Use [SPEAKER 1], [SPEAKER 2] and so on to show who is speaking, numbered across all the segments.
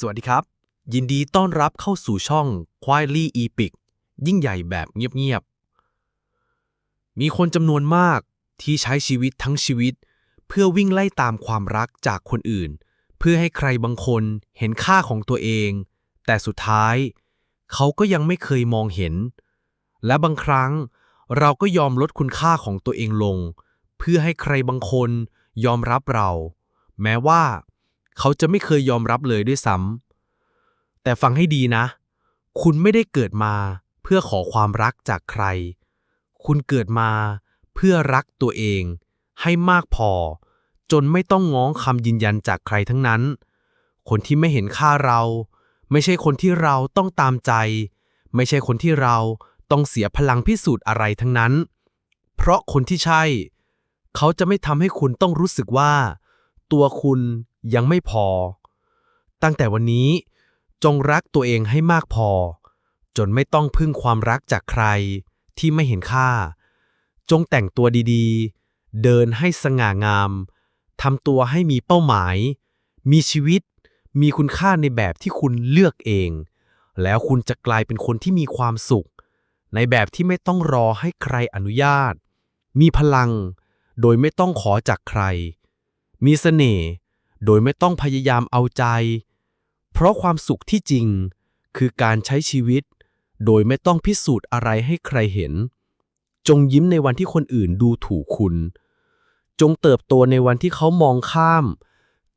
[SPEAKER 1] สวัสดีครับ ยินดีต้อนรับเข้าสู่ช่อง Quietly Epic ยิ่งใหญ่แบบเงียบๆ มีคนจำนวนมากที่ใช้ชีวิตทั้งชีวิต เพื่อวิ่งไล่ตามความรักจากคนอื่น เพื่อให้ใครบางคนเห็นค่าของตัวเอง แต่สุดท้าย เขาก็ยังไม่เคยมองเห็น และบางครั้งเราก็ยอมลดคุณค่าของตัวเองลง เพื่อให้ใครบางคนยอมรับเรา แม้ว่า เขาจะไม่เคยยอมรับเลยด้วยซ้ำแต่ฟังให้ดีนะ คุณไม่ได้เกิดมาเพื่อขอความรักจากใคร คุณเกิดมาเพื่อรักตัวเอง ให้มากพอ จนไม่ต้องง้องคำยืนยันจากใครทั้งนั้น คนที่ไม่เห็นค่าเรา ไม่ใช่คนที่เราต้องตามใจ ไม่ใช่คนที่เราต้องเสียพลังพิสูจน์อะไรทั้งนั้น เพราะคนที่ใช่ เขาจะไม่ทำให้คุณต้องรู้สึกว่า ตัวคุณ ยังไม่พอ ตั้งแต่วันนี้จงรักตัวเองให้มากพอ จนไม่ต้องพึ่งความรักจากใครที่ไม่เห็นค่า จงแต่งตัวดีๆ เดินให้สง่างามทำตัวให้มีเป้าหมาย มีชีวิต มีคุณค่าในแบบที่คุณเลือกเอง แล้วคุณจะกลายเป็นคนที่มีความสุข ในแบบที่ไม่ต้องรอให้ใครอนุญาต มีพลัง โดยไม่ต้องขอจากใคร มีเสน่ห์ โดยไม่ต้องพยายามเอาใจ เพราะความสุขที่จริง คือการใช้ชีวิต โดยไม่ต้องพิสูจน์อะไรให้ใครเห็น จงยิ้มในวันที่คนอื่นดูถูกคุณ จงเติบโตในวันที่เขามองข้าม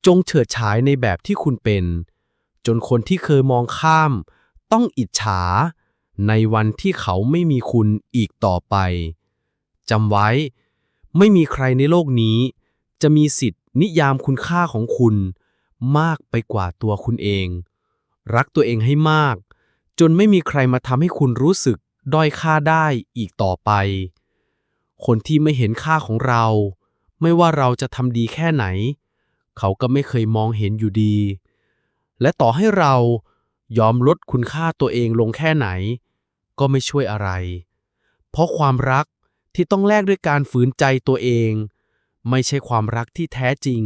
[SPEAKER 1] จงเฉิดฉายในแบบที่คุณเป็น จนคนที่เคยมองข้าม ต้องอิจฉา ในวันที่เขาไม่มีคุณอีกต่อไปจำไว้ ไม่มีใครในโลกนี้ จะมีสิทธิ์ นิยามคุณค่าของคุณมากไปกว่าตัวคุณเอง รักตัวเองให้มาก จนไม่มีใครมาทำให้คุณรู้สึกด้อยค่าได้อีกต่อไป คนที่ไม่เห็นค่าของเรา ไม่ว่าเราจะทำดีแค่ไหน เขาก็ไม่เคยมองเห็นอยู่ดี และต่อให้เรายอมลดคุณค่าตัวเองลงแค่ไหน ก็ไม่ช่วยอะไร เพราะความรักที่ต้องแลกด้วยการฝืนใจตัวเอง ไม่ใช่ความรักที่แท้จริง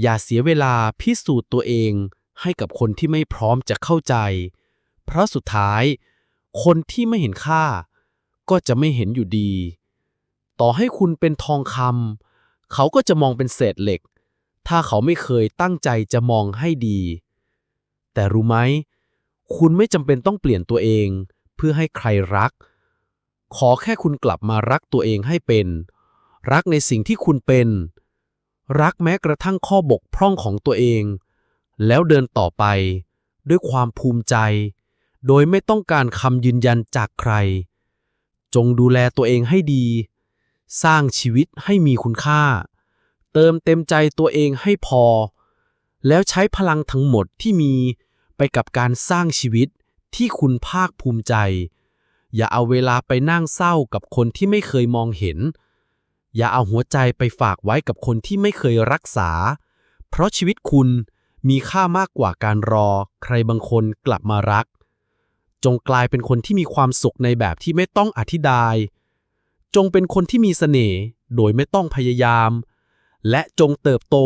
[SPEAKER 1] อย่าเสียเวลาพิสูจน์ตัวเองให้กับคนที่ไม่พร้อมจะเข้าใจ เพราะสุดท้าย คนที่ไม่เห็นค่า ก็จะไม่เห็นอยู่ดี ต่อให้คุณเป็นทองคำเขาก็จะมองเป็นเศษเหล็ก ถ้าเขาไม่เคยตั้งใจจะมองให้ดี แต่รู้ไหม คุณไม่จำเป็นต้องเปลี่ยนตัวเอง เพื่อให้ใครรัก ขอแค่คุณกลับมารักตัวเองให้เป็น รักในสิ่งที่คุณเป็น รักแม้กระทั่งข้อบกพร่องของตัวเอง แล้วเดินต่อไป ด้วยความภูมิใจ โดยไม่ต้องการคำยืนยันจากใคร จงดูแลตัวเองให้ดี สร้างชีวิตให้มีคุณค่า เติมเต็มใจตัวเองให้พอ แล้วใช้พลังทั้งหมดที่มีไปกับการสร้างชีวิตที่คุณภาคภูมิใจ อย่าเอาเวลาไปนั่งเศร้ากับคนที่ไม่เคยมองเห็น อย่าเอาหัวใจไปฝากไว้กับคนที่ไม่เคยรักษา เพราะชีวิตคุณมีค่ามากกว่าการรอ ใครบางคนกลับมารัก จงกลายเป็นคนที่มีความสุขในแบบที่ไม่ต้องอธิบาย จงเป็นคนที่มีเสน่ห์โดยไม่ต้องพยายาม และจงเติบโต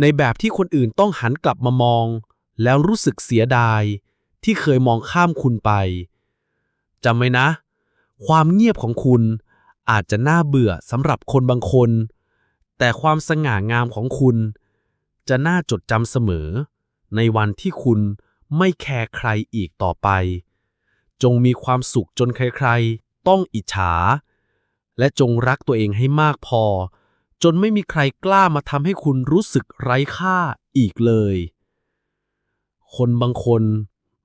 [SPEAKER 1] ในแบบที่คนอื่นต้องหันกลับมามอง แล้วรู้สึกเสียดาย ที่เคยมองข้ามคุณไปจำไว้นะ ความเงียบของคุณ อาจจะน่าเบื่อสำหรับคนบางคน แต่ความสง่างามของคุณ จะน่าจดจำเสมอ ในวันที่คุณไม่แคร์ใครอีกต่อไป จงมีความสุขจนใครๆ ต้องอิจฉา และจงรักตัวเองให้มากพอ จนไม่มีใครกล้ามาทำให้คุณรู้สึกไร้ค่าอีกเลย คนบางคน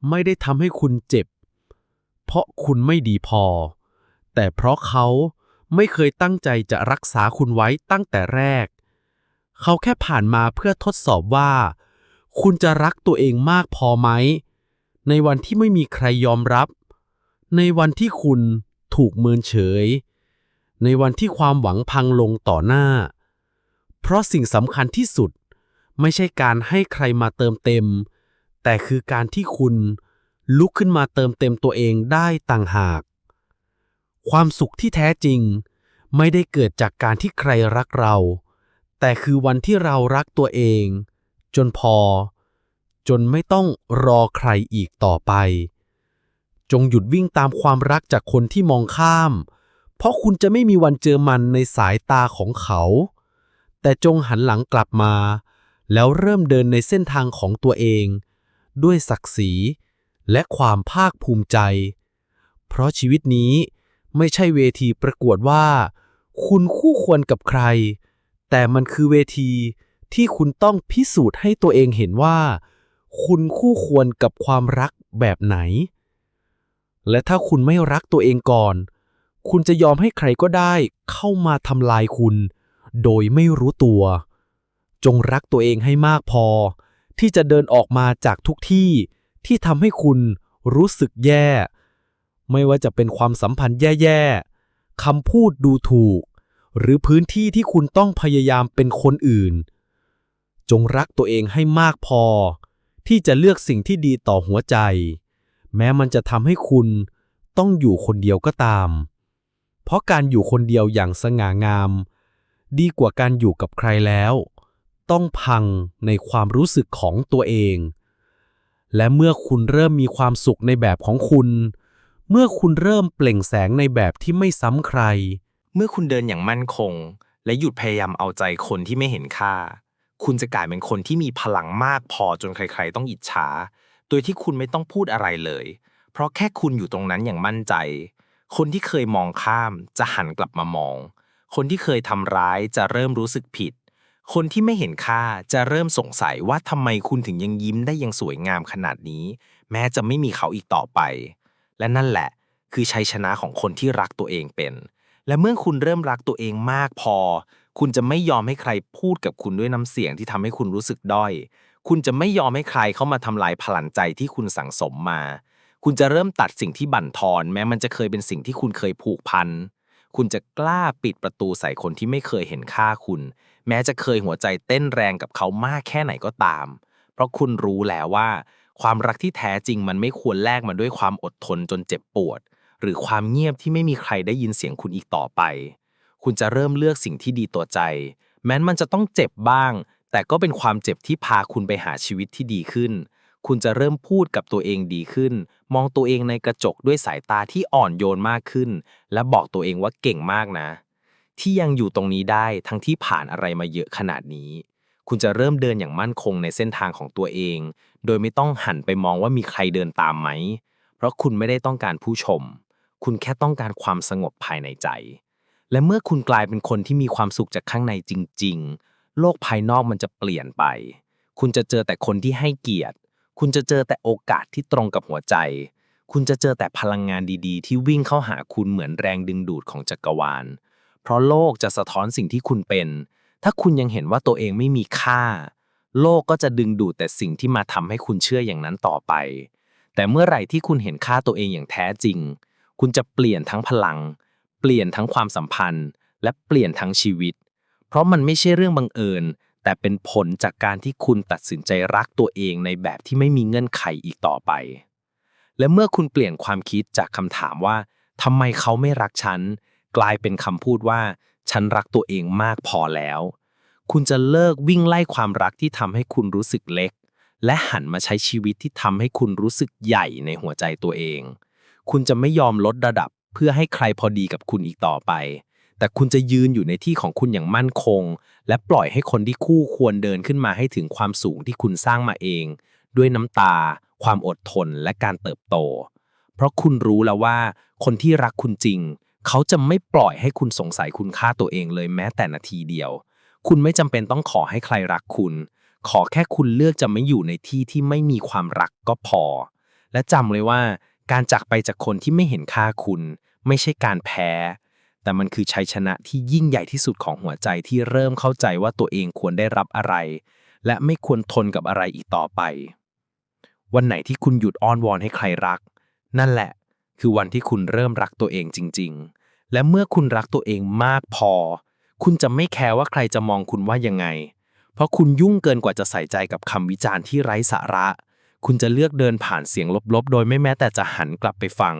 [SPEAKER 1] ไม่ได้ทำให้คุณเจ็บ เพราะคุณไม่ดีพอ แต่เพราะเขา ไม่เคยตั้งใจจะรักษาคุณไว้ตั้งแต่แรก เขาแค่ผ่านมาเพื่อทดสอบว่า คุณจะรักตัวเองมากพอไหม ในวันที่ไม่มีใครยอมรับ ในวันที่คุณถูกเมินเฉย ในวันที่ความหวังพังลงต่อหน้า เพราะสิ่งสำคัญที่สุด ไม่ใช่การให้ใครมาเติมเต็ม แต่คือการที่คุณลุกขึ้นมาเติมเต็มตัวเองได้ต่างหาก ความสุขที่แท้จริง ไม่ได้เกิดจากการที่ใครรักเรา แต่คือวันที่เรารักตัวเอง จนพอ จนไม่ต้องรอใครอีกต่อไป จงหยุดวิ่งตามความรักจากคนที่มองข้าม เพราะคุณจะไม่มีวันเจอมันในสายตาของเขา แต่จงหันหลังกลับมา แล้วเริ่มเดินในเส้นทางของตัวเอง ด้วยศักดิ์ศรีและความภาคภูมิใจ เพราะชีวิตนี้ ไม่ใช่เวทีประกวดว่า คุณคู่ควรกับใคร แต่มันคือเวทีที่คุณต้องพิสูจน์ให้ตัวเองเห็นว่า คุณคู่ควรกับความรักแบบไหน และถ้าคุณไม่รักตัวเองก่อน คุณจะยอมให้ใครก็ได้เข้ามาทำลายคุณ โดยไม่รู้ตัว จงรักตัวเองให้มากพอ ที่จะเดินออกมาจากทุกที่ที่ทำให้คุณรู้สึกแย่ ไม่ว่าจะเป็นความสัมพันธ์แย่ๆคำพูดดูถูก หรือพื้นที่ที่คุณต้องพยายามเป็นคนอื่น จงรักตัวเองให้มากพอ ที่จะเลือกสิ่งที่ดีต่อหัวใจ แม้มันจะทำให้คุณต้องอยู่คนเดียวก็ตาม เพราะการอยู่คนเดียวอย่างสง่างาม ดีกว่าการอยู่กับใครแล้ว ต้องพังในความรู้สึกของตัวเอง และเมื่อคุณเริ่มมีความสุขในแบบของคุณ เมื่อคุณเริ่มเปล่งแสงในแบบที่ไม่ซ้ำใคร
[SPEAKER 2] เมื่อคุณเดินอย่างมั่นคง และหยุดพยายามเอาใจคนที่ไม่เห็นค่า คุณจะกลายเป็นคนที่มีพลังมากพอจนใครๆ ต้องอิจฉา โดยที่คุณไม่ต้องพูดอะไรเลย เพราะแค่คุณอยู่ตรงนั้นอย่างมั่นใจ คนที่เคยมองข้ามจะหันกลับมามอง คนที่เคยทำร้ายจะเริ่มรู้สึกผิด คนที่ไม่เห็นค่าจะเริ่มสงสัยว่าทำไมคุณถึงยังยิ้มได้ยังสวยงามขนาดนี้ แม้จะไม่มีเขาอีกต่อไป และนั่นแหละ คือชัยชนะของคนที่รักตัวเองเป็น และเมื่อคุณเริ่มรักตัวเองมากพอ คุณจะไม่ยอมให้ใครพูดกับคุณด้วยน้ำเสียงที่ทำให้คุณรู้สึกด้อย คุณจะไม่ยอมให้ใครเข้ามาทำลายพลังใจที่คุณสั่งสมมา คุณจะเริ่มตัดสิ่งที่บั่นทอน แม้มันจะเคยเป็นสิ่งที่คุณเคยผูกพัน คุณจะกล้าปิดประตูใส่คนที่ไม่เคยเห็นค่าคุณ แม้จะเคยหัวใจเต้นแรงกับเขามากแค่ไหนก็ตาม เพราะคุณรู้แล้วว่า ความรักที่แท้จริงมันไม่ควรแลกมาด้วยความอดทนจนเจ็บปวด หรือความเงียบที่ไม่มีใครได้ยินเสียงคุณอีกต่อไป คุณจะเริ่มเลือกสิ่งที่ดีต่อใจ แม้นมันจะต้องเจ็บบ้าง แต่ก็เป็นความเจ็บที่พาคุณไปหาชีวิตที่ดีขึ้น คุณจะเริ่มพูดกับตัวเองดีขึ้น มองตัวเองในกระจกด้วยสายตาที่อ่อนโยนมากขึ้น และบอกตัวเองว่าเก่งมากนะ ที่ยังอยู่ตรงนี้ได้ทั้งที่ผ่านอะไรมาเยอะขนาดนี้ คุณจะเริ่มเดินอย่างมั่นคงในเส้นทางของตัวเอง โดยไม่ต้องหันไปมองว่ามีใครเดินตามไหม เพราะคุณไม่ได้ต้องการผู้ชม คุณแค่ต้องการความสงบภายในใจ และเมื่อคุณกลายเป็นคนที่มีความสุขจากข้างในจริง ๆ โลกภายนอกมันจะเปลี่ยนไป คุณจะเจอแต่คนที่ให้เกียรติ คุณจะเจอแต่โอกาสที่ตรงกับหัวใจ คุณจะเจอแต่พลังงานดีๆ ที่วิ่งเข้าหาคุณเหมือนแรงดึงดูดของจักรวาล เพราะโลกจะสะท้อนสิ่งที่คุณเป็น ถ้าคุณยังเห็นว่าตัวเองไม่มีค่า โลกก็จะดึงดูดแต่สิ่งที่มาทำให้คุณเชื่ออย่างนั้นต่อไป แต่เมื่อไหร่ที่คุณเห็นค่าตัวเองอย่างแท้จริง คุณจะเปลี่ยนทั้งพลัง เปลี่ยนทั้งความสัมพันธ์ และเปลี่ยนทั้งชีวิต เพราะมันไม่ใช่เรื่องบังเอิญ แต่เป็นผลจากการที่คุณตัดสินใจรักตัวเองในแบบที่ไม่มีเงื่อนไขอีกต่อไป และเมื่อคุณเปลี่ยนความคิดจากคำถามว่าทำไมเขาไม่รักฉัน กลายเป็นคำพูดว่า ฉันรักตัวเองมากพอแล้ว คุณจะเลิกวิ่งไล่ความรักที่ทำให้คุณรู้สึกเล็ก และหันมาใช้ชีวิตที่ทำให้คุณรู้สึกใหญ่ในหัวใจตัวเอง คุณจะไม่ยอมลดระดับเพื่อให้ใครพอดีกับคุณอีกต่อไป แต่คุณจะยืนอยู่ในที่ของคุณอย่างมั่นคง และปล่อยให้คนที่คู่ควรเดินขึ้นมาให้ถึงความสูงที่คุณสร้างมาเอง ด้วยน้ำตา ความอดทนและการเติบโต เพราะคุณรู้แล้วว่า คนที่รักคุณจริง เขาจะไม่ปล่อยให้คุณสงสัยคุณค่าตัวเองเลยแม้แต่นาทีเดียว คุณไม่จำเป็นต้องขอให้ใครรักคุณ ขอแค่คุณเลือกจะไม่อยู่ในที่ที่ไม่มีความรักก็พอ และจำเลยว่า การจากไปจากคนที่ไม่เห็นค่าคุณ ไม่ใช่การแพ้ แต่มันคือชัยชนะที่ยิ่งใหญ่ที่สุดของหัวใจที่เริ่มเข้าใจว่าตัวเองควรได้รับอะไร และไม่ควรทนกับอะไรอีกต่อไป วันไหนที่คุณหยุดอ้อนวอนให้ใครรัก นั่นแหละ คือวันที่คุณเริ่มรักตัวเองจริง ๆ และเมื่อคุณรักตัวเองมากพอ คุณจะไม่แคร์ว่าใครจะมองคุณว่ายังไง เพราะคุณยุ่งเกินกว่าจะใส่ใจกับคำวิจารณ์ที่ไร้สาระ คุณจะเลือกเดินผ่านเสียงลบๆ โดยไม่แม้แต่จะหันกลับไปฟัง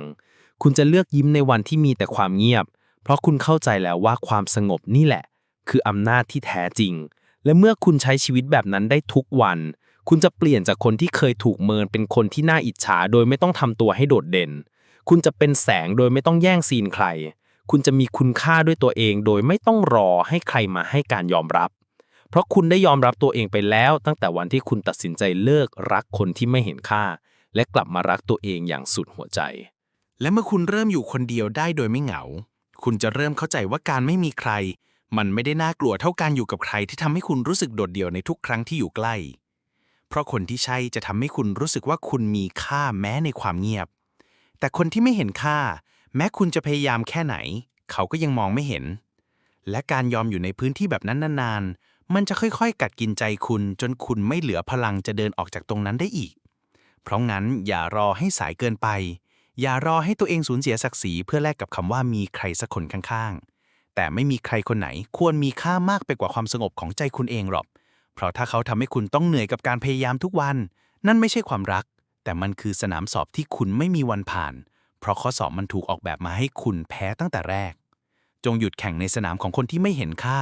[SPEAKER 2] คุณจะเลือกยิ้มในวันที่มีแต่ความเงียบ เพราะคุณเข้าใจแล้วว่าความสงบนี่แหละ คืออำนาจที่แท้จริง และเมื่อคุณใช้ชีวิตแบบนั้นได้ทุกวัน คุณจะเปลี่ยนจากคนที่เคยถูกเมินเป็นคนที่น่าอิจฉา โดยไม่ต้องทำตัวให้โดดเด่น คุณจะเป็นแสงโดยไม่ต้องแย่งซีนใคร คุณจะมีคุณค่าด้วยตัวเองโดยไม่ต้องรอให้ใครมาให้การยอมรับ เพราะคุณได้ยอมรับตัวเองไปแล้ว ตั้งแต่วันที่คุณตัดสินใจเลิกรักคนที่ไม่เห็นค่า และกลับมารักตัวเองอย่างสุดหัวใจ
[SPEAKER 1] และเมื่อคุณเริ่มอยู่คนเดียวได้โดยไม่เหงา คุณจะเริ่มเข้าใจว่าการไม่มีใคร มันไม่ได้น่ากลัวเท่าการอยู่กับใครที่ทำให้คุณรู้สึกโดดเดี่ยวในทุกครั้งที่อยู่ใกล้ เพราะคนที่ใช่จะทำให้คุณรู้สึกว่าคุณมีค่าแม้ในความเงียบ แต่คนที่ไม่เห็นค่า แม้คุณจะพยายามแค่ไหน เขาก็ยังมองไม่เห็น และการยอมอยู่ในพื้นที่แบบนั้นนานๆ มันจะค่อยๆ กัดกินใจคุณจนคุณไม่เหลือพลังจะเดินออกจากตรงนั้นได้อีก เพราะงั้นอย่ารอให้สายเกินไป อย่ารอให้ตัวเองสูญเสียศักดิ์ศรีเพื่อแลกกับคำว่ามีใครสักคนข้างๆ แต่ไม่มีใครคนไหนควรมีค่ามากไปกว่าความสงบของใจคุณเองหรอก เพราะถ้าเขาทำให้คุณต้องเหนื่อยกับการพยายามทุกวัน นั่นไม่ใช่ความรัก แต่มันคือสนามสอบที่คุณไม่มีวันผ่าน เพราะข้อสอบมันถูกออกแบบมาให้คุณแพ้ตั้งแต่แรก จงหยุดแข่งในสนามของคนที่ไม่เห็นค่า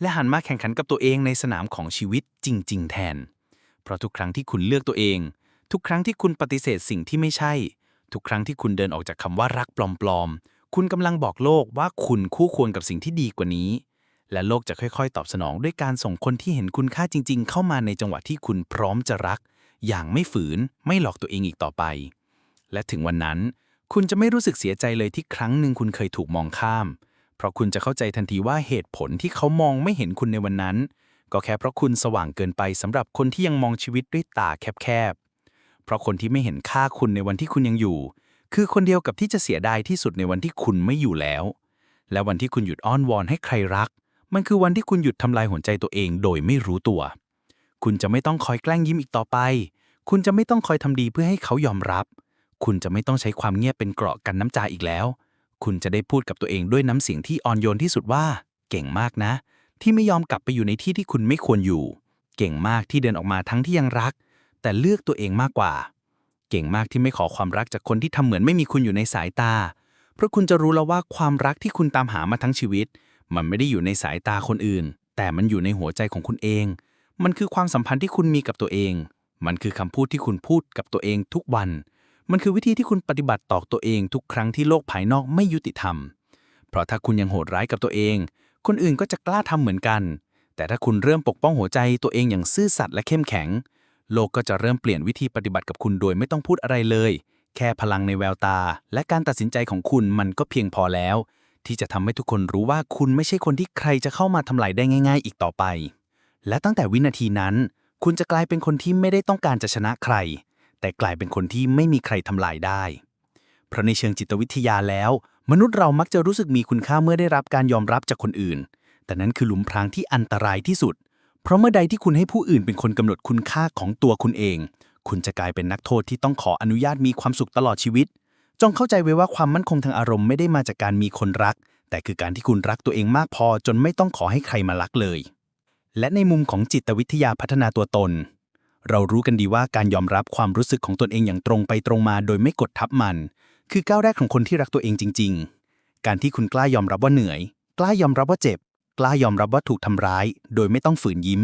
[SPEAKER 1] และหันมาแข่งขันกับตัวเองในสนามของชีวิตจริง ๆ แทน เพราะทุกครั้งที่คุณเลือกตัวเอง ทุกครั้งที่คุณปฏิเสธสิ่งที่ไม่ใช่ ทุกครั้งที่คุณเดินออกจากคำว่ารักปลอมๆ คุณกำลังบอกโลกว่าคุณคู่ควรกับสิ่งที่ดีกว่านี้ และโลกจะค่อย ๆ ตอบสนองด้วยการส่งคนที่เห็นคุณค่าจริง ๆ เข้ามาในจังหวะที่คุณพร้อมจะรัก อย่างไม่ฝืน ไม่หลอกตัวเองอีกต่อไป และถึงวันนั้น คุณจะไม่รู้สึกเสียใจเลยที่ครั้งหนึ่งคุณเคยถูกมองข้าม เพราะคุณจะเข้าใจทันทีว่าเหตุผลที่เขามองไม่เห็นคุณในวันนั้น ก็แค่เพราะคุณสว่างเกินไปสำหรับคนที่ยังมองชีวิตด้วยตาแคบๆ เพราะคนที่ไม่เห็นค่าคุณในวันที่คุณยังอยู่ คือคนเดียวกับที่จะเสียดายที่สุดในวันที่คุณไม่อยู่แล้ว และวันที่คุณหยุดอ้อนวอนให้ใครรัก มันคือวันที่คุณหยุดทำลายหัวใจตัวเองโดยไม่รู้ตัว คุณจะไม่ต้องคอยแกล้งยิ้มอีกต่อไป คุณจะไม่ต้องคอยทำดีเพื่อให้เขายอมรับ คุณจะไม่ต้องใช้ความเงียบเป็นเกราะกันน้ำใจอีกแล้ว คุณจะได้พูดกับตัวเองด้วยน้ำเสียงที่อ่อนโยนที่สุดว่า เก่งมากนะ ที่ไม่ยอมกลับไปอยู่ในที่ที่คุณไม่ควรอยู่ เก่งมากที่เดินออกมาทั้งที่ยังรัก แต่เลือกตัวเองมากกว่า เก่งมากที่ไม่ขอความรักจากคนที่ทำเหมือนไม่มีคุณอยู่ในสายตา เพราะคุณจะรู้แล้วว่าความรักที่คุณตามหามาทั้งชีวิต มันไม่ได้อยู่ในสายตาคนอื่น แต่มันอยู่ในหัวใจของคุณเอง มันคือความสัมพันธ์ที่คุณมีกับตัวเอง มันคือคำพูดที่คุณพูดกับตัวเองทุกวัน มันคือวิธีที่คุณปฏิบัติต่อตัวเองทุกครั้งที่โลกภายนอกไม่ยุติธรรม เพราะถ้าคุณยังโหดร้ายกับตัวเอง คนอื่นก็จะกล้าทำเหมือนกัน แต่ถ้าคุณเริ่มปกป้องหัวใจตัวเองอย่างซื่อสัตย์และเข้มแข็ง โลกก็จะเริ่มเปลี่ยนวิธีปฏิบัติกับคุณโดยไม่ต้องพูดอะไรเลย แค่พลังในแววตา และการตัดสินใจของคุณมันก็เพียงพอแล้ว ที่จะทำให้ทุกคนรู้ว่าคุณไม่ใช่คนที่ใครจะเข้ามาทำลายได้ง่าย ๆ อีกต่อไป และตั้งแต่วินาทีนั้น คุณจะกลายเป็นคนที่ไม่ได้ต้องการจะชนะใคร แต่กลายเป็นคนที่ไม่มีใครทำลายได้ เพราะในเชิงจิตวิทยาแล้ว มนุษย์เรามักจะรู้สึกมีคุณค่าเมื่อได้รับการยอมรับจากคนอื่น แต่นั้นคือหลุมพรางที่อันตรายที่สุด เพราะเมื่อใดที่คุณให้ผู้อื่นเป็นคนกำหนดคุณค่าของตัวคุณเอง คุณจะกลายเป็นนักโทษที่ต้องขออนุญาตมีความสุขตลอดชีวิต จงเข้าใจไว้ว่าความมั่นคงทางอารมณ์ไม่ได้มาจากการมีคนรัก แต่คือการที่คุณรักตัวเองมากพอจนไม่ต้องขอให้ใครมารักเลย และในมุมของจิตวิทยาพัฒนาตัวตน เรารู้กันดีว่าการยอมรับความรู้สึกของตนเองอย่างตรงไปตรงมาโดยไม่กดทับมัน คือก้าวแรกของคนที่รักตัวเองจริง ๆ การที่คุณกล้ายอมรับว่าเหนื่อย กล้ายอมรับว่าเจ็บ กล้ายอมรับว่าถูกทำร้าย โดยไม่ต้องฝืนยิ้ม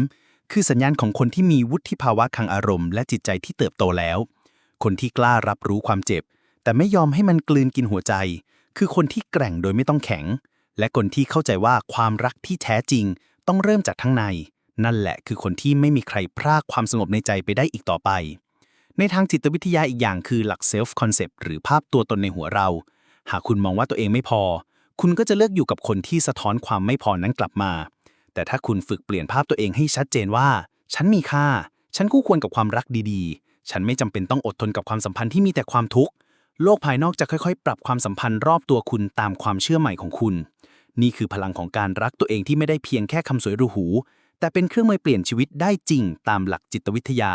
[SPEAKER 1] คือสัญญาณของคนที่มีวุฒิภาวะทางอารมณ์ และจิตใจที่เติบโตแล้ว คนที่กล้ารับรู้ความเจ็บ แต่ไม่ยอมให้มันกลืนกินหัวใจ คือคนที่แกร่งโดยไม่ต้องแข็ง และคนที่เข้าใจว่าความรักที่แท้จริง ต้องเริ่มจากข้งใน นั่นแหละคือคนที่ไม่มีใครพรากความสงบในใจไปได้อีกต่อไป ในทางจิตวิทยาอีกอย่างคือหลักเซลฟ์คอนเซปต์หรือภาพตัวตนในหัวเรา หากคุณมองว่าตัวเองไม่พอ คุณก็จะเลือกอยู่กับคนที่สะท้อนความไม่พอนั้นกลับมา แต่ถ้าคุณฝึกเปลี่ยนภาพตัวเองให้ชัดเจนว่า ฉันมีค่า ฉันคู่ควรกับความรักดีๆ ฉันไม่จำเป็นต้องอดทนกับความสัมพันธ์ที่มีแต่ความทุกข์โลกภายนอกจะค่อยๆ ปรับความสัมพันธ์รอบตัวคุณตามความเชื่อใหม่ของคุณ นี่คือพลังของการรักตัวเองที่ไม่ได้เพียงแค่คำสวยรูหู แต่เป็นเครื่องมือเปลี่ยนชีวิตได้จริงตามหลักจิตวิทยา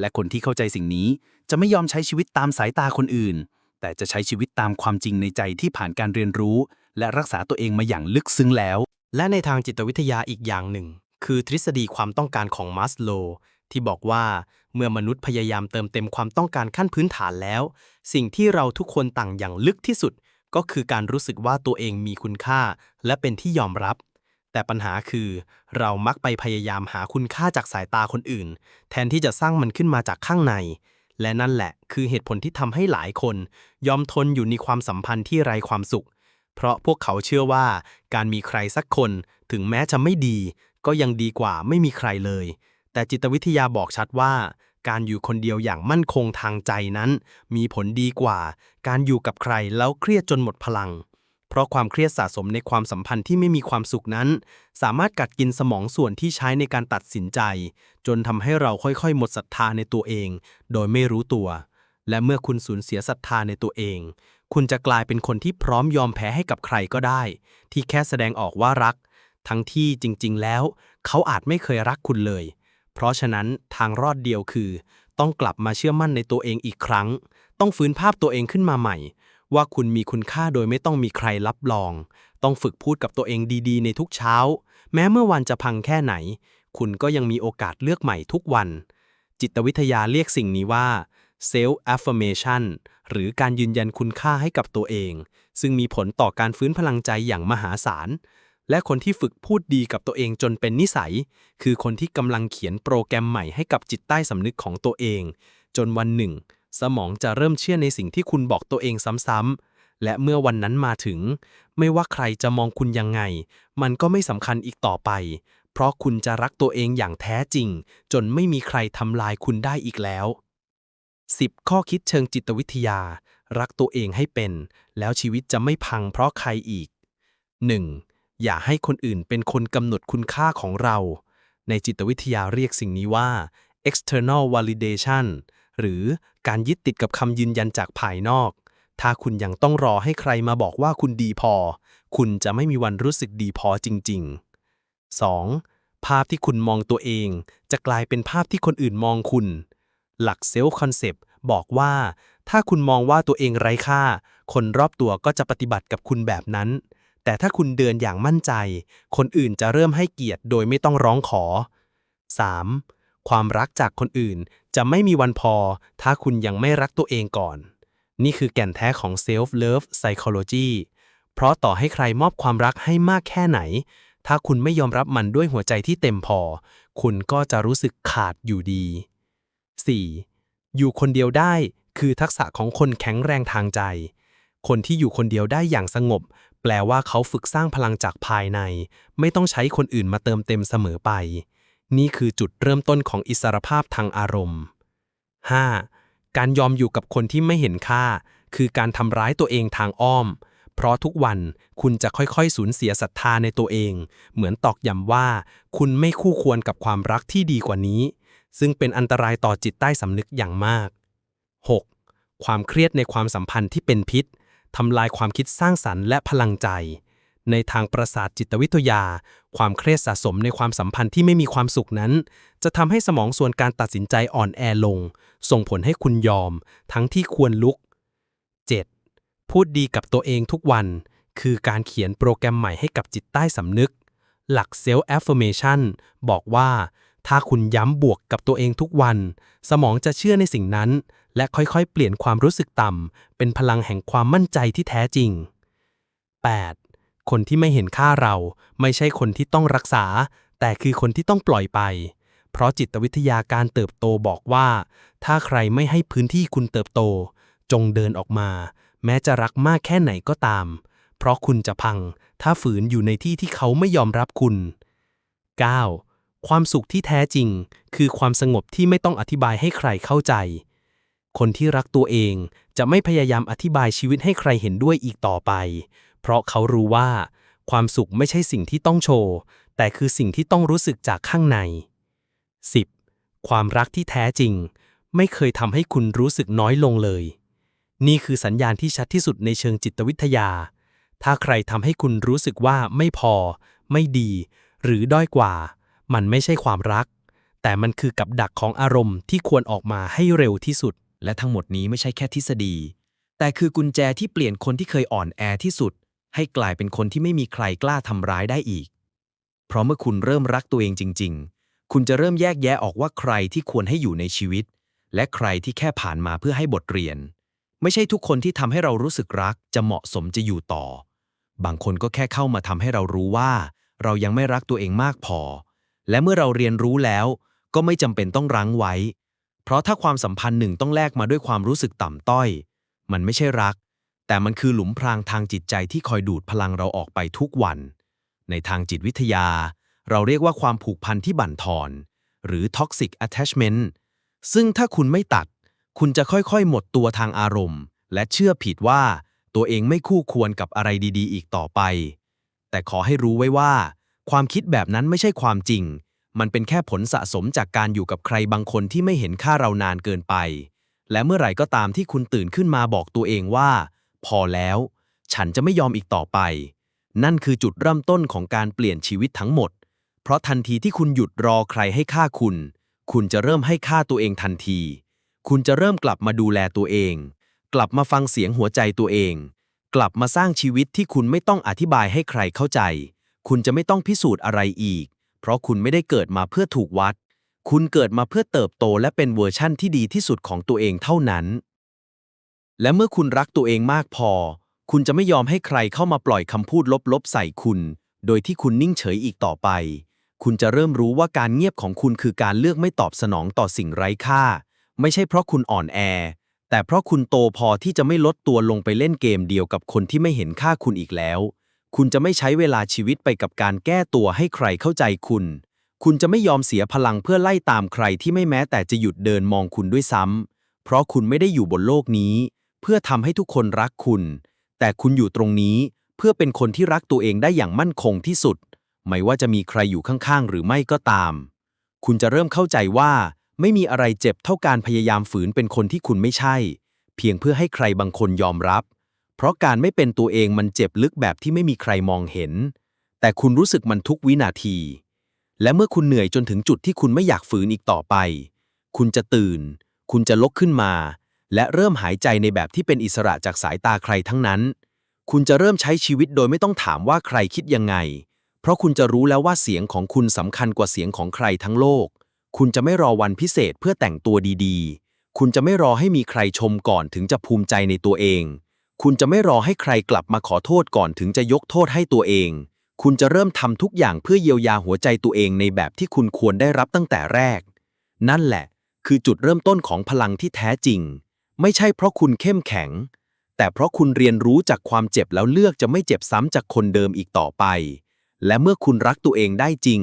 [SPEAKER 1] และคนที่เข้าใจสิ่งนี้จะไม่ยอมใช้ชีวิตตามสายตาคนอื่น แต่จะใช้ชีวิตตามความจริงในใจที่ผ่านการเรียนรู้ และรักษาตัวเองมาอย่างลึกซึ้งแล้ว
[SPEAKER 3] และในทางจิตวิทยาอีกอย่างหนึ่ง คือทฤษฎีความต้องการของมัสโลที่บอกว่าเมื่อมนุษย์พยายามเติมเต็มความต้องการขั้นพื้นฐานแล้ว สิ่งที่เราทุกคนต่างอย่างลึกที่สุด ก็คือการรู้สึกว่าตัวเองมีคุณค่า และเป็นที่ยอมรับ
[SPEAKER 1] แต่ปัญหาคือเรามักไปพยายามหาคุณค่าจากสายตาคนอื่น แทนที่จะสร้างมันขึ้นมาจากข้างใน และนั่นแหละคือเหตุผลที่ทำให้หลายคน ยอมทนอยู่ในความสัมพันธ์ที่ไร้ความสุข เพราะพวกเขาเชื่อว่าการมีใครสักคน ถึงแม้จะไม่ดี ก็ยังดีกว่าไม่มีใครเลย แต่จิตวิทยาบอกชัดว่า การอยู่คนเดียวอย่างมั่นคงทางใจนั้น มีผลดีกว่า การอยู่กับใครแล้วเครียดจนหมดพลัง เพราะความเครียดสะสมในความสัมพันธ์ที่ไม่มีความสุขนั้น สามารถกัดกินสมองส่วนที่ใช้ในการตัดสินใจ จนทำให้เราค่อยๆ หมดศรัทธาในตัวเอง โดยไม่รู้ตัว และเมื่อคุณสูญเสียศรัทธาในตัวเอง คุณจะกลายเป็นคนที่พร้อมยอมแพ้ให้กับใครก็ได้ ที่แค่แสดงออกว่ารัก ทั้งที่จริง ๆ แล้ว เขาอาจไม่เคยรักคุณเลย เพราะฉะนั้นทางรอดเดียวคือ ต้องกลับมาเชื่อมั่นในตัวเองอีกครั้ง ต้องฟื้นภาพตัวเองขึ้นมาใหม่ ว่าคุณมีคุณค่าโดยไม่ต้องมีใครรับรอง ต้องฝึกพูดกับตัวเองดีๆ ในทุกเช้า แม้เมื่อวันจะพังแค่ไหน คุณก็ยังมีโอกาสเลือกใหม่ทุกวัน จิตวิทยาเรียกสิ่งนี้ว่า self affirmation หรือการยืนยันคุณค่าให้กับตัวเอง ซึ่งมีผลต่อการฟื้นพลังใจอย่างมหาศาล และคนที่ฝึกพูดดีกับตัวเองจนเป็นนิสัย คือคนที่กำลังเขียนโปรแกรมใหม่ให้กับจิตใต้สำนึกของตัวเอง จนวันหนึ่ง สมองจะเริ่มเชื่อในสิ่งที่คุณบอกตัวเองซ้ำๆ และเมื่อวันนั้นมาถึง ไม่ว่าใครจะมองคุณยังไง มันก็ไม่สำคัญอีกต่อไป เพราะคุณจะรักตัวเองอย่างแท้จริง จนไม่มีใครทำลายคุณได้อีกแล้ว 10 ข้อคิดเชิงจิตวิทยา รักตัวเองให้เป็น แล้วชีวิตจะไม่พังเพราะใครอีก 1. อย่าให้คนอื่นเป็นคนกำหนดคุณค่าของเรา ในจิตวิทยาเรียกสิ่งนี้ว่า external validation หรือการยึดติดกับคำยืนยันจากภายนอก ถ้าคุณยังต้องรอให้ใครมาบอกว่าคุณดีพอ คุณจะไม่มีวันรู้สึกดีพอจริง ๆ 2. ภาพที่คุณมองตัวเอง จะกลายเป็นภาพที่คนอื่นมองคุณ หลักเซลล์คอนเซปต์บอกว่า ถ้าคุณมองว่าตัวเองไร้ค่า คนรอบตัวก็จะปฏิบัติกับคุณแบบนั้น แต่ถ้าคุณเดินอย่างมั่นใจ คนอื่นจะเริ่มให้เกียรติโดยไม่ต้องร้องขอ 3. ความรักจากคนอื่น จะไม่มีวันพอ ถ้าคุณยังไม่รักตัวเองก่อน นี่คือแก่นแท้ของ Self Love Psychology เพราะต่อให้ใครมอบความรักให้มากแค่ไหน ถ้าคุณไม่ยอมรับมันด้วยหัวใจที่เต็มพอ คุณก็จะรู้สึกขาดอยู่ดี 4. อยู่คนเดียวได้คือทักษะของคนแข็งแรงทางใจ คนที่อยู่คนเดียวได้อย่างสงบ แปลว่าเขาฝึกสร้างพลังจากภายใน ไม่ต้องใช้คนอื่นมาเติมเต็มเสมอไป นี่คือจุดเริ่มต้นของอิสรภาพทางอารมณ์ 5. การยอมอยู่กับคนที่ไม่เห็นค่า คือการทำร้ายตัวเองทางอ้อม เพราะทุกวันคุณจะค่อยๆ สูญเสียศรัทธาในตัวเอง เหมือนตอกย้ำว่า คุณไม่คู่ควรกับความรักที่ดีกว่านี้ ซึ่งเป็นอันตรายต่อจิตใต้สำนึกอย่างมาก 6. ความเครียดในความสัมพันธ์ที่เป็นพิษทำลายความคิดสร้างสรรค์และพลังใจ ในทางประสาทจิตวิทยา ความเครียดสะสมในความสัมพันธ์ที่ไม่มีความสุขนั้น จะทำให้สมองส่วนการตัดสินใจอ่อนแอลง ส่งผลให้คุณยอม ทั้งที่ควรลุก 7. พูดดีกับตัวเองทุกวัน คือการเขียนโปรแกรมใหม่ให้กับจิตใต้สำนึก หลัก Self Affirmation บอกว่า ถ้าคุณย้ำบวกกับตัวเองทุกวัน สมองจะเชื่อในสิ่งนั้น และค่อยๆ เปลี่ยนความรู้สึกต่ำเป็นพลังแห่งความมั่นใจที่แท้จริง 8. คนที่ไม่เห็นค่าเรา ไม่ใช่คนที่ต้องรักษา แต่คือคนที่ต้องปล่อยไป เพราะจิตวิทยาการเติบโตบอกว่า ถ้าใครไม่ให้พื้นที่คุณเติบโต จงเดินออกมา แม้จะรักมากแค่ไหนก็ตาม เพราะคุณจะพัง ถ้าฝืนอยู่ในที่ที่เขาไม่ยอมรับคุณ 9. ความสุขที่แท้จริง คือความสงบที่ไม่ต้องอธิบายให้ใครเข้าใจ คนที่รักตัวเองจะไม่พยายามอธิบายชีวิตให้ใครเห็นด้วยอีกต่อไป เพราะเขารู้ว่า ความสุขไม่ใช่สิ่งที่ต้องโชว์ แต่คือสิ่งที่ต้องรู้สึกจากข้างใน 10. ความรักที่แท้จริง ไม่เคยทำให้คุณรู้สึกน้อยลงเลย นี่คือสัญญาณที่ชัดที่สุดในเชิงจิตวิทยา ถ้าใครทำให้คุณรู้สึกว่าไม่พอ ไม่ดี หรือด้อยกว่า มันไม่ใช่ความรัก แต่มันคือกับดักของอารมณ์ที่ควรออกมาให้เร็วที่สุด
[SPEAKER 4] และทั้งหมดนี้ไม่ใช่แค่ทฤษฎี แต่คือกุญแจที่เปลี่ยนคนที่เคยอ่อนแอที่สุด ให้กลายเป็นคนที่ไม่มีใครกล้าทำร้ายได้อีก เพราะเมื่อคุณเริ่มรักตัวเองจริง ๆ คุณจะเริ่มแยกแยะออกว่าใครที่ควรให้อยู่ในชีวิต และใครที่แค่ผ่านมาเพื่อให้บทเรียน ไม่ใช่ทุกคนที่ทำให้เรารู้สึกรักจะเหมาะสมจะอยู่ต่อ บางคนก็แค่เข้ามาทำให้เรารู้ว่า
[SPEAKER 1] เรายังไม่รักตัวเองมากพอ และเมื่อเราเรียนรู้แล้ว ก็ไม่จำเป็นต้องรั้งไว้ เพราะถ้าความสัมพันธ์หนึ่งต้องแลกมาด้วยความรู้สึกต่ำต้อย มันไม่ใช่รัก แต่มันคือหลุมพรางทางจิตใจที่คอยดูดพลังเราออกไปทุกวัน ในทางจิตวิทยา เราเรียกว่าความผูกพันที่บั่นทอน หรือ toxic attachment ซึ่งถ้าคุณไม่ตัด คุณจะค่อยๆ หมดตัวทางอารมณ์ และเชื่อผิดว่าตัวเองไม่คู่ควรกับอะไรดีๆ อีกต่อไป แต่ขอให้รู้ไว้ว่า ความคิดแบบนั้นไม่ใช่ความจริง มันเป็นแค่ผลสะสมจากการอยู่กับใครบางคนที่ไม่เห็นค่าเรานานเกินไป และเมื่อไหร่ก็ตามที่คุณตื่นขึ้นมาบอกตัวเองว่า พอแล้ว ฉันจะไม่ยอมอีกต่อไป นั่นคือจุดเริ่มต้นของการเปลี่ยนชีวิตทั้งหมด เพราะทันทีที่คุณหยุดรอใครให้ค่าคุณ คุณจะเริ่มให้ค่าตัวเองทันที คุณจะเริ่มกลับมาดูแลตัวเอง กลับมาฟังเสียงหัวใจตัวเอง กลับมาสร้างชีวิตที่คุณไม่ต้องอธิบายให้ใครเข้าใจ คุณจะไม่ต้องพิสูจน์อะไรอีก เพราะคุณไม่ได้เกิดมาเพื่อถูกวัด คุณเกิดมาเพื่อเติบโตและเป็นเวอร์ชั่นที่ดีที่สุดของตัวเองเท่านั้น และเมื่อคุณรักตัวเองมากพอ คุณจะไม่ยอมให้ใครเข้ามาปล่อยคำพูดลบๆใส่คุณ โดยที่คุณนิ่งเฉยอีกต่อไป คุณจะเริ่มรู้ว่าการเงียบของคุณคือการเลือกไม่ตอบสนองต่อสิ่งไร้ค่า ไม่ใช่เพราะคุณอ่อนแอ แต่เพราะคุณโตพอที่จะไม่ลดตัวลงไปเล่นเกมเดียวกับคนที่ไม่เห็นค่าคุณอีกแล้ว คุณจะไม่ใช้เวลาชีวิตไปกับการแก้ตัวให้ใครเข้าใจคุณ คุณจะไม่ยอมเสียพลังเพื่อไล่ตามใครที่ไม่แม้แต่จะหยุดเดินมองคุณด้วยซ้ำเพราะคุณไม่ได้อยู่บนโลกนี้ เพื่อทำให้ทุกคนรักคุณ แต่คุณอยู่ตรงนี้เพื่อเป็นคนที่รักตัวเองได้อย่างมั่นคงที่สุด ไม่ว่าจะมีใครอยู่ข้างๆ หรือไม่ก็ตาม คุณจะเริ่มเข้าใจว่า ไม่มีอะไรเจ็บเท่าการพยายามฝืนเป็นคนที่คุณไม่ใช่ เพียงเพื่อให้ใครบางคนยอมรับ เพราะการไม่เป็นตัวเองมันเจ็บลึกแบบที่ไม่มีใครมองเห็น แต่คุณรู้สึกมันทุกวินาที และเมื่อคุณเหนื่อยจนถึงจุดที่คุณไม่อยากฝืนอีกต่อไป คุณจะตื่น คุณจะลุกขึ้นมา และเริ่มหายใจในแบบที่เป็นอิสระจากสายตาใครทั้งนั้น คุณจะเริ่มใช้ชีวิตโดยไม่ต้องถามว่าใครคิดยังไง เพราะคุณจะรู้แล้วว่าเสียงของคุณสำคัญกว่าเสียงของใครทั้งโลก คุณจะไม่รอวันพิเศษเพื่อแต่งตัวดีๆ คุณจะไม่รอให้มีใครชมก่อนถึงจะภูมิใจในตัวเอง คุณจะไม่รอให้ใครกลับมาขอโทษก่อนถึงจะยกโทษให้ตัวเอง คุณจะเริ่มทำทุกอย่างเพื่อเยียวยาหัวใจตัวเองในแบบที่คุณควรได้รับตั้งแต่แรก นั่นแหละ คือจุดเริ่มต้นของพลังที่แท้จริง ไม่ใช่เพราะคุณเข้มแข็ง แต่เพราะคุณเรียนรู้จากความเจ็บแล้วเลือกจะไม่เจ็บซ้ำจากคนเดิมอีกต่อไป และเมื่อคุณรักตัวเองได้จริง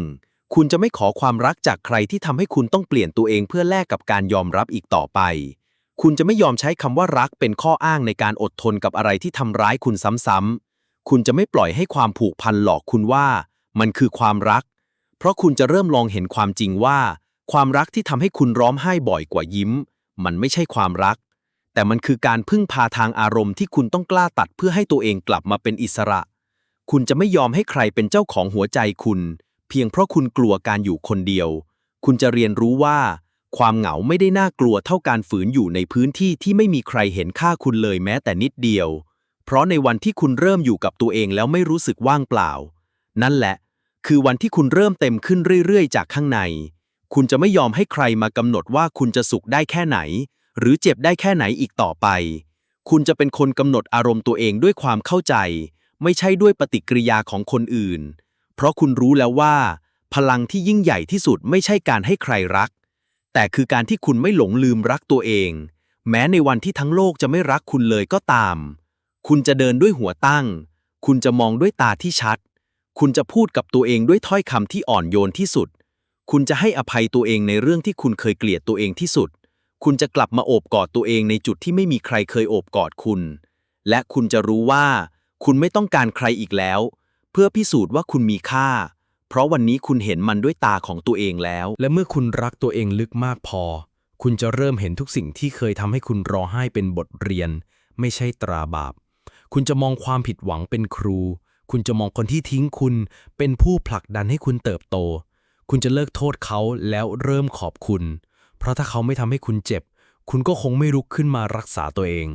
[SPEAKER 1] คุณจะไม่ขอความรักจากใครที่ทำให้คุณต้องเปลี่ยนตัวเองเพื่อแลกกับการยอมรับอีกต่อไป คุณจะไม่ยอมใช้คำว่ารักเป็นข้ออ้างในการอดทนกับอะไรที่ทำร้ายคุณซ้ำๆคุณจะไม่ปล่อยให้ความผูกพันหลอกคุณว่า มันคือความรัก เพราะคุณจะเริ่มลองเห็นความจริงว่า ความรักที่ทำให้คุณร้องไห้บ่อยกว่ายิ้ม มันไม่ใช่ความรัก แต่มันคือการพึ่งพาทางอารมณ์ที่คุณต้องกล้าตัดเพื่อให้ตัวเองกลับมาเป็นอิสระ คุณจะไม่ยอมให้ใครเป็นเจ้าของหัวใจคุณ เพียงเพราะคุณกลัวการอยู่คนเดียว คุณจะเรียนรู้ว่า ความเหงาไม่ได้น่ากลัวเท่าการฝืนอยู่ในพื้นที่ที่ไม่มีใครเห็นค่าคุณเลยแม้แต่นิดเดียว เพราะในวันที่คุณเริ่มอยู่กับตัวเองแล้วไม่รู้สึกว่างเปล่า นั่นแหละ คือวันที่คุณเริ่มเต็มขึ้นเรื่อยๆ จากข้างใน คุณจะไม่ยอมให้ใครมากำหนดว่าคุณจะสุขได้แค่ไหน หรือเจ็บได้แค่ไหนอีกต่อไป คุณจะเป็นคนกำหนดอารมณ์ตัวเองด้วยความเข้าใจ ไม่ใช่ด้วยปฏิกิริยาของคนอื่น เพราะคุณรู้แล้วว่า พลังที่ยิ่งใหญ่ที่สุดไม่ใช่การให้ใครรัก แต่คือการที่คุณไม่หลงลืมรักตัวเอง แม้ในวันที่ทั้งโลกจะไม่รักคุณเลยก็ตาม คุณจะเดินด้วยหัวตั้ง คุณจะมองด้วยตาที่ชัด คุณจะพูดกับตัวเองด้วยถ้อยคำที่อ่อนโยนที่สุด คุณจะให้อภัยตัวเองในเรื่องที่คุณเคยเกลียดตัวเองที่สุด คุณจะกลับมาโอบกอดตัวเองในจุดที่ไม่มีใครเคยโอบกอดคุณ และคุณจะรู้ว่า คุณไม่ต้องการใครอีกแล้ว เพื่อพิสูจน์ว่าคุณมีค่า เพราะวันนี้คุณเห็นมันด้วยตาของตัวเองแล้ว
[SPEAKER 5] และเมื่อคุณรักตัวเองลึกมากพอ คุณจะเริ่มเห็นทุกสิ่งที่เคยทำให้คุณร้องไห้เป็นบทเรียน ไม่ใช่ตราบาป คุณจะมองความผิดหวังเป็นครู คุณจะมองคนที่ทิ้งคุณ เป็นผู้ผลักดันให้คุณเติบโต คุณจะเลิกโทษเขาแล้วเริ่มขอบคุณ เพราะถ้าเขาไม่ทำให้คุณเจ็บ คุณก็คงไม่ลุกขึ้นมารักษาตัวเอง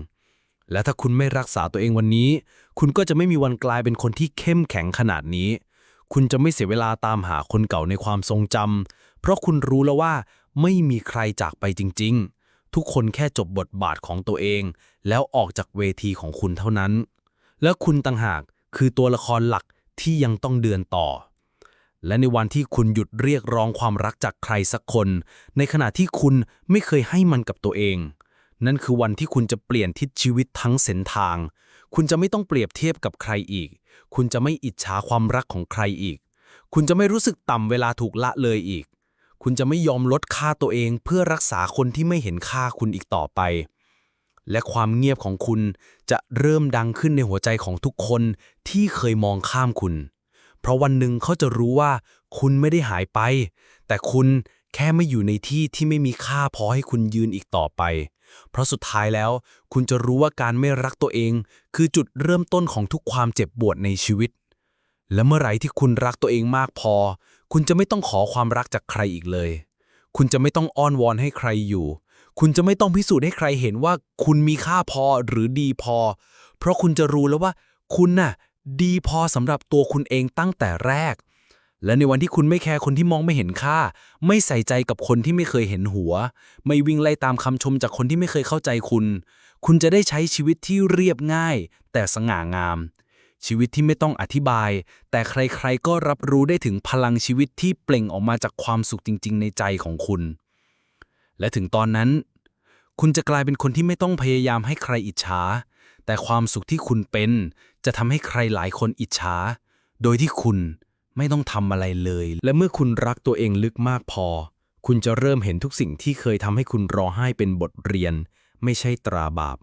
[SPEAKER 5] และถ้าคุณไม่รักษาตัวเองวันนี้ คุณก็จะไม่มีวันกลายเป็นคนที่เข้มแข็งขนาดนี้ คุณจะไม่เสียเวลาตามหาคนเก่าในความทรงจำเพราะคุณรู้แล้วว่าไม่มีใครจากไปจริง ๆ ทุกคนแค่จบบทบาทของตัวเอง แล้วออกจากเวทีของคุณเท่านั้น และคุณต่างหากคือตัวละครหลักที่ยังต้องเดินต่อ
[SPEAKER 1] และในวันที่คุณหยุดเรียกร้องความรักจากใครสักคน ในขณะที่คุณไม่เคยให้มันกับตัวเอง นั่นคือวันที่คุณจะเปลี่ยนทิศชีวิตทั้งเส้นทาง คุณจะไม่ต้องเปรียบเทียบกับใครอีก คุณจะไม่อิจฉาความรักของใครอีก คุณจะไม่รู้สึกต่ำเวลาถูกละเลยอีก คุณจะไม่ยอมลดค่าตัวเอง เพื่อรักษาคนที่ไม่เห็นค่าคุณอีกต่อไป และความเงียบของคุณจะเริ่มดังขึ้นในหัวใจของทุกคนที่เคยมองข้ามคุณ เพราะวันหนึ่งเขาจะรู้ว่า คุณไม่ได้หายไป แต่คุณแค่ไม่อยู่ในที่ที่ไม่มีค่าพอให้คุณยืนอีกต่อไป เพราะสุดท้ายแล้ว คุณจะรู้ว่าการไม่รักตัวเอง คือจุดเริ่มต้นของทุกความเจ็บปวดในชีวิต และเมื่อไหร่ที่คุณรักตัวเองมากพอ คุณจะไม่ต้องขอความรักจากใครอีกเลย คุณจะไม่ต้องอ้อนวอนให้ใครอยู่ คุณจะไม่ต้องพิสูจน์ให้ใครเห็นว่า คุณมีค่าพอหรือดีพอ เพราะคุณจะรู้แล้วว่า คุณน่ะ ดีพอสำหรับตัวคุณเองตั้งแต่แรก และในวันที่คุณไม่แคร์คนที่มองไม่เห็นค่า ไม่ใส่ใจกับคนที่ไม่เคยเห็นหัว ไม่วิ่งไล่ตามคำชมจากคนที่ไม่เคยเข้าใจคุณ คุณจะได้ใช้ชีวิตที่เรียบง่าย แต่สง่างาม ชีวิตที่ไม่ต้องอธิบาย แต่ใครๆก็รับรู้ได้ถึงพลังชีวิตที่เปล่งออกมาจากความสุขจริง ๆ ในใจของคุณ และถึงตอนนั้น คุณจะกลายเป็นคนที่ไม่ต้องพยายามให้ใครอิจฉาแต่ความสุขที่คุณเป็น จะทำให้ใครหลายคนอิจฉา โดยที่คุณไม่ต้องทำอะไรเลย
[SPEAKER 6] และเมื่อคุณรักตัวเองลึกมากพอ คุณจะเริ่มเห็นทุกสิ่งที่เคยทำให้คุณร้องไห้เป็นบทเรียน ไม่ใช่ตราบาป